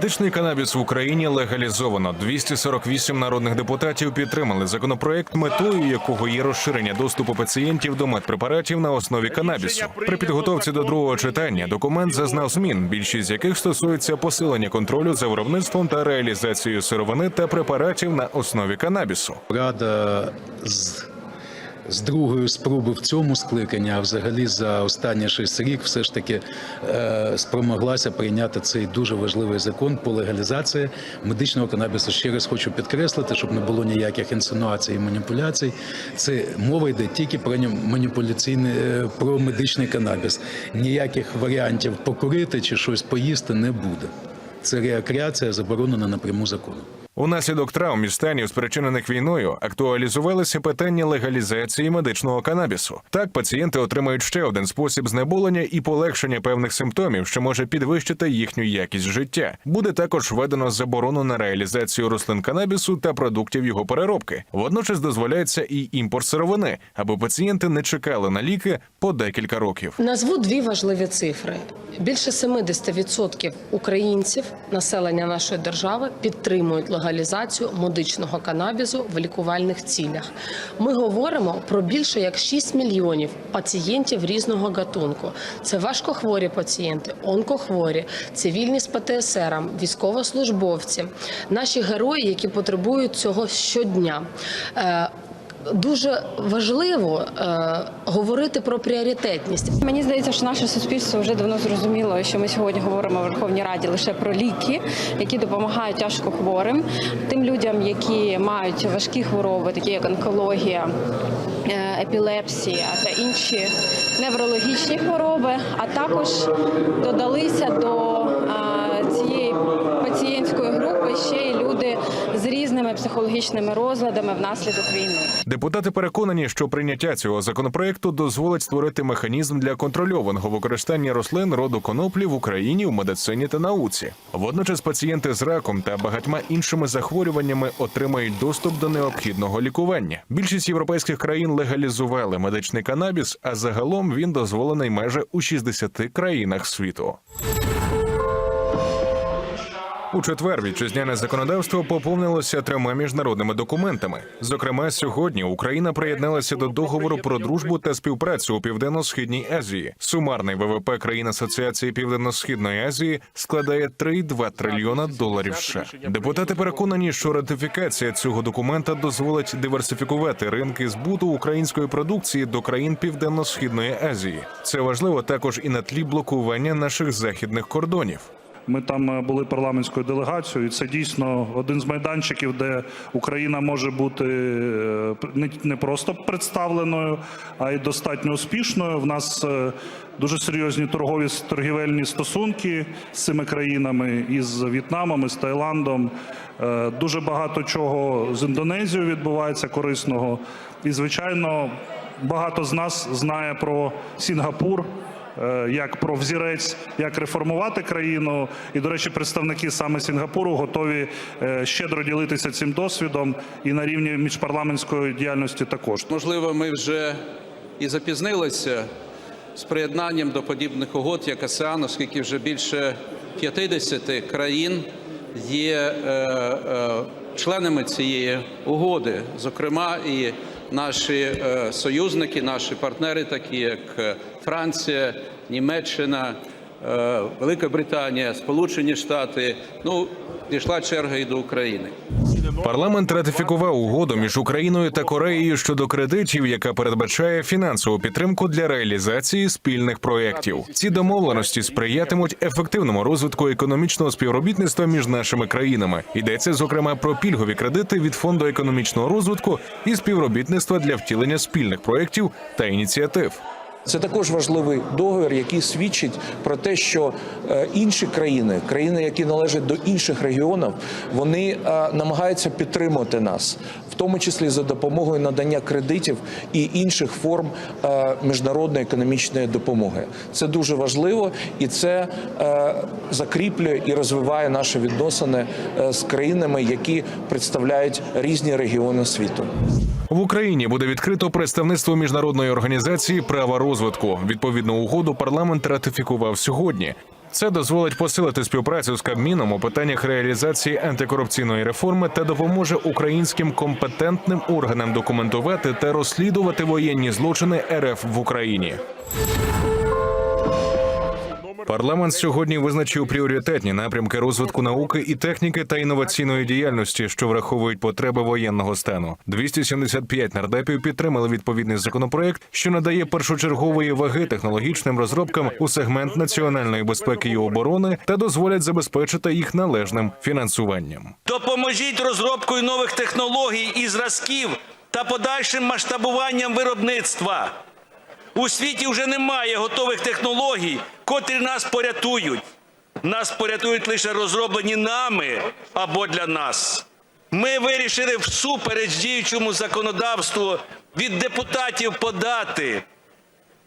Медичний канабіс в Україні легалізовано. 248 народних депутатів підтримали законопроект, метою якого є розширення доступу пацієнтів до медпрепаратів на основі канабісу. При підготовці до другого читання документ зазнав змін, більшість з яких стосується посилення контролю за виробництвом та реалізацією сировини та препаратів на основі канабісу. Рада з, з другої спроби в цьому скликанні, а взагалі за останні шість рік, все ж таки е, спромоглася прийняти цей дуже важливий закон по легалізації медичного канабісу. Ще раз хочу підкреслити, щоб не було ніяких інсинуацій і маніпуляцій. Це мова йде тільки про маніпуляційний е, про медичний канабіс. Ніяких варіантів покурити чи щось поїсти не буде. Це рекреація заборонена напряму законом. Унаслідок травм і станів, спричинених війною, актуалізувалися питання легалізації медичного канабісу. Так, пацієнти отримають ще один спосіб знеболення і полегшення певних симптомів, що може підвищити їхню якість життя. Буде також введено заборону на реалізацію рослин канабісу та продуктів його переробки. Водночас дозволяється і імпорт сировини, аби пацієнти не чекали на ліки по декілька років. Назву дві важливі цифри: більше 70% українців, населення нашої держави, підтримують легалізацію медичного канабісу в лікувальних цілях. Ми говоримо про більше як 6 мільйонів пацієнтів різного гатунку. Це важкохворі пацієнти, онкохворі, цивільні з ПТСР, військовослужбовці, наші герої, які потребують цього щодня. Дуже важливо е, говорити про пріоритетність. Мені здається, що наше суспільство вже давно зрозуміло, що ми сьогодні говоримо в Верховній Раді лише про ліки, які допомагають тяжко хворим, тим людям, які мають важкі хвороби, такі як онкологія, е, епілепсія та інші неврологічні хвороби. А також додалися до е, ще й люди з різними психологічними розладами внаслідок війни. Депутати переконані, що прийняття цього законопроекту дозволить створити механізм для контрольованого використання рослин роду коноплі в Україні в медицині та науці. Водночас пацієнти з раком та багатьма іншими захворюваннями отримають доступ до необхідного лікування. Більшість європейських країн легалізували медичний канабіс, а загалом він дозволений майже у 60 країнах світу. У четвер вітчизняне законодавство поповнилося трьома міжнародними документами. Зокрема, сьогодні Україна приєдналася до договору про дружбу та співпрацю у південно-східній Азії. Сумарний ВВП країн Асоціації Південно-східної Азії складає 3,2 трильйона доларів. США. Депутати переконані, що ратифікація цього документа дозволить диверсифікувати ринки збуту української продукції до країн Південно-східної Азії. Це важливо також і на тлі блокування наших західних кордонів. Ми там е, були парламентською делегацією. і Це дійсно один з майданчиків, де Україна може бути е, не- просто представленою, а й достатньо успішною. В нас е, дуже серйозні торгові торгівельні стосунки з цими країнами, із В'єтнамом, із Таїландом. Дуже багато чого з Індонезією відбувається корисного. І, звичайно, багато з нас знає про Сінгапур як про взірець, як реформувати країну. І, до речі, представники саме Сінгапуру готові е, щедро ділитися цим досвідом і на рівні міжпарламентської діяльності також. Можливо, ми вже і запізнилися з приєднанням до подібних угод, як АСЕАН, оскільки вже більше 50 країн є е, е, членами цієї угоди, зокрема і наші е, союзники, наші партнери, такі як е, Франція, Німеччина, е, Велика Британія, Сполучені Штати. Ну, дійшла черга і до України. Парламент ратифікував угоду між Україною та Кореєю щодо кредитів, яка передбачає фінансову підтримку для реалізації спільних проєктів. Ці домовленості сприятимуть ефективному розвитку економічного співробітництва між нашими країнами. Йдеться зокрема про пільгові кредити від фонду економічного розвитку і співробітництва для втілення спільних проєктів та ініціатив. Це також важливий договір, який свідчить про те, що е, інші країни, країни, які належать до інших регіонів, вони е, намагаються підтримувати нас, в тому числі за допомогою надання кредитів і інших форм е, міжнародної економічної допомоги. Це дуже важливо, і це закріплює і розвиває наші відносини з країнами, які представляють різні регіони світу. В Україні буде відкрито представництво міжнародної організації права розвитку. Відповідну угоду парламент ратифікував сьогодні. Це дозволить посилити співпрацю з Кабміном у питаннях реалізації антикорупційної реформи та допоможе українським компетентним органам документувати та розслідувати воєнні злочини РФ в Україні. Парламент сьогодні визначив пріоритетні напрямки розвитку науки і техніки та інноваційної діяльності, що враховують потреби воєнного стану. 275 нардепів підтримали відповідний законопроект, що надає першочергової ваги технологічним розробкам у сегмент національної безпеки і оборони та дозволять забезпечити їх належним фінансуванням. Допоможіть розробкою нових технологій і зразків та подальшим масштабуванням виробництва. У світі вже немає готових технологій, котрі нас порятують. Нас порятують лише розроблені нами або для нас. Ми вирішили всупереч діючому законодавству від депутатів подати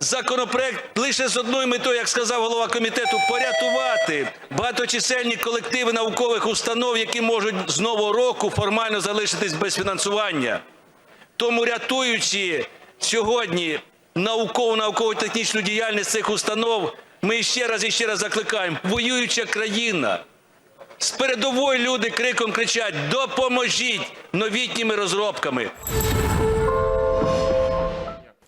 законопроект лише з одною метою, як сказав голова комітету, порятувати багаточисельні колективи наукових установ, які можуть з нового року формально залишитись без фінансування. Тому рятуючи сьогодні наукову науково-технічну діяльність цих установ, ми ще раз і ще раз закликаємо, воююча країна. З передової люди криком кричать: допоможіть новітніми розробками.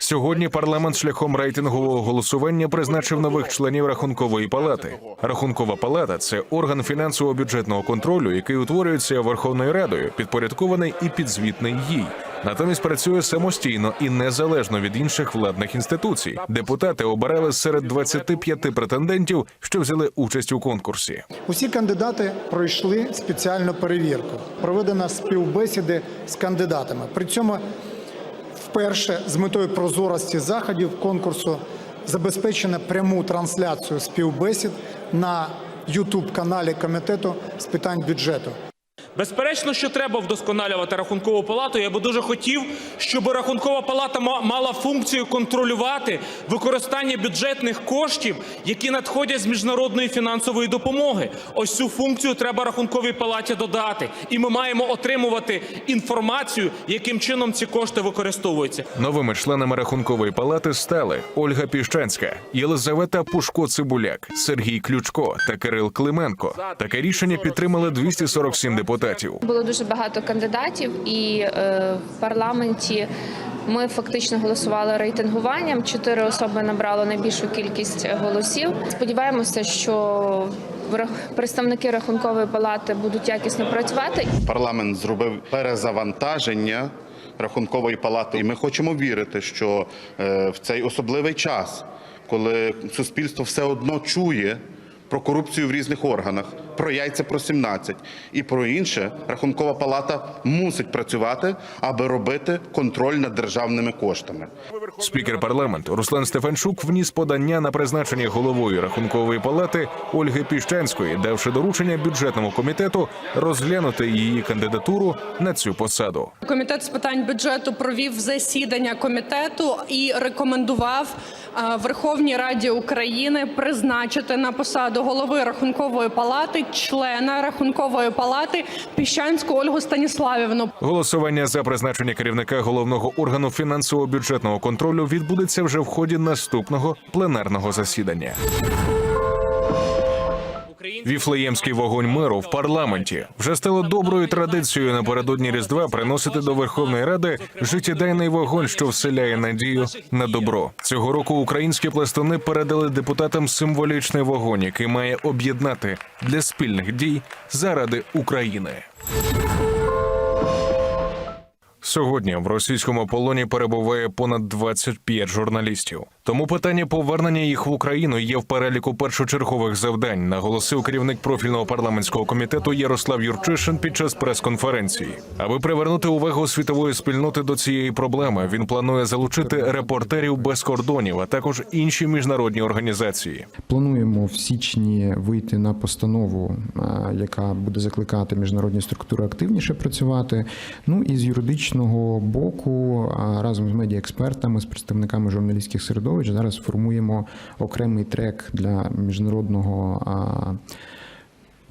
Сьогодні парламент шляхом рейтингового голосування призначив нових членів рахункової палати. Рахункова палата це орган фінансово-бюджетного контролю, який утворюється Верховною Радою, підпорядкований і підзвітний їй. Натомість працює самостійно і незалежно від інших владних інституцій. Депутати обирали серед 25 претендентів, що взяли участь у конкурсі. Усі кандидати пройшли спеціальну перевірку. Проведено співбесіди з кандидатами. При цьому вперше з метою прозорості заходів конкурсу забезпечено пряму трансляцію співбесід на youtube каналі комітету з питань бюджету. Безперечно, що треба вдосконалювати рахункову палату. Я би дуже хотів, щоб рахункова палата ма- мала функцію контролювати використання бюджетних коштів, які надходять з міжнародної фінансової допомоги. Ось цю функцію треба рахунковій палаті додати, і ми маємо отримувати інформацію, яким чином ці кошти використовуються. Новими членами рахункової палати стали Ольга Піщанська, Єлизавета Пушко-Цибуляк, Сергій Ключко та Кирил Клименко. Таке рішення підтримали 247 депутатів. Було дуже багато кандидатів, і е, в парламенті ми фактично голосували рейтингуванням. Чотири особи набрало найбільшу кількість голосів. Сподіваємося, що представники рахункової палати будуть якісно працювати. парламент зробив перезавантаження рахункової палати, і ми хочемо вірити, що е, в цей особливий час, коли суспільство все одно чує про корупцію в різних органах, про яйця про 17 і про інше, рахункова палата мусить працювати, аби робити контроль над державними коштами. Спікер парламенту Руслан Стефанчук вніс подання на призначення головою рахункової палати Ольги Піщанської, давши доручення бюджетному комітету розглянути її кандидатуру на цю посаду. Комітет з питань бюджету провів засідання комітету і рекомендував е, Верховній Раді України призначити на посаду голови рахункової палати члена рахункової палати Піщанську Ольгу Станіславівну. Голосування за призначення керівника головного органу фінансово-бюджетного контролю відбудеться вже в ході наступного пленарного засідання. Віфлеємський вогонь миру в парламенті вже стало доброю традицією напередодні Різдва приносити до Верховної Ради життєдайний вогонь, що вселяє надію на добро. Цього року українські пластуни передали депутатам символічний вогонь, який має об'єднати для спільних дій заради України. Сьогодні в російському полоні перебуває понад 25 журналістів. Тому питання повернення їх в Україну є в переліку першочергових завдань, наголосив керівник профільного парламентського комітету Ярослав Юрчишин під час прес-конференції. Аби привернути увагу світової спільноти до цієї проблеми, він планує залучити репортерів без кордонів, а також інші міжнародні організації. Плануємо в січні вийти на постанову, яка буде закликати міжнародні структури активніше працювати. Ну і з юридичного боку, разом з медіаекспертами, з представниками журналістських середовищ, зараз формуємо окремий трек для міжнародного.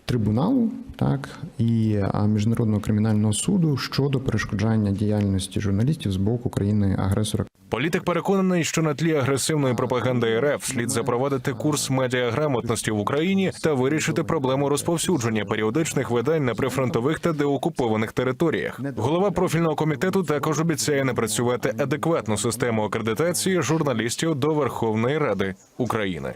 Трибуналу, так і міжнародного кримінального суду щодо перешкоджання діяльності журналістів з боку країни агресора. Політик переконаний, що на тлі агресивної пропаганди РФ слід запровадити курс медіаграмотності в Україні та вирішити проблему розповсюдження періодичних видань на прифронтових та деокупованих територіях. Голова профільного комітету також обіцяє напрацювати адекватну систему акредитації журналістів до Верховної Ради України.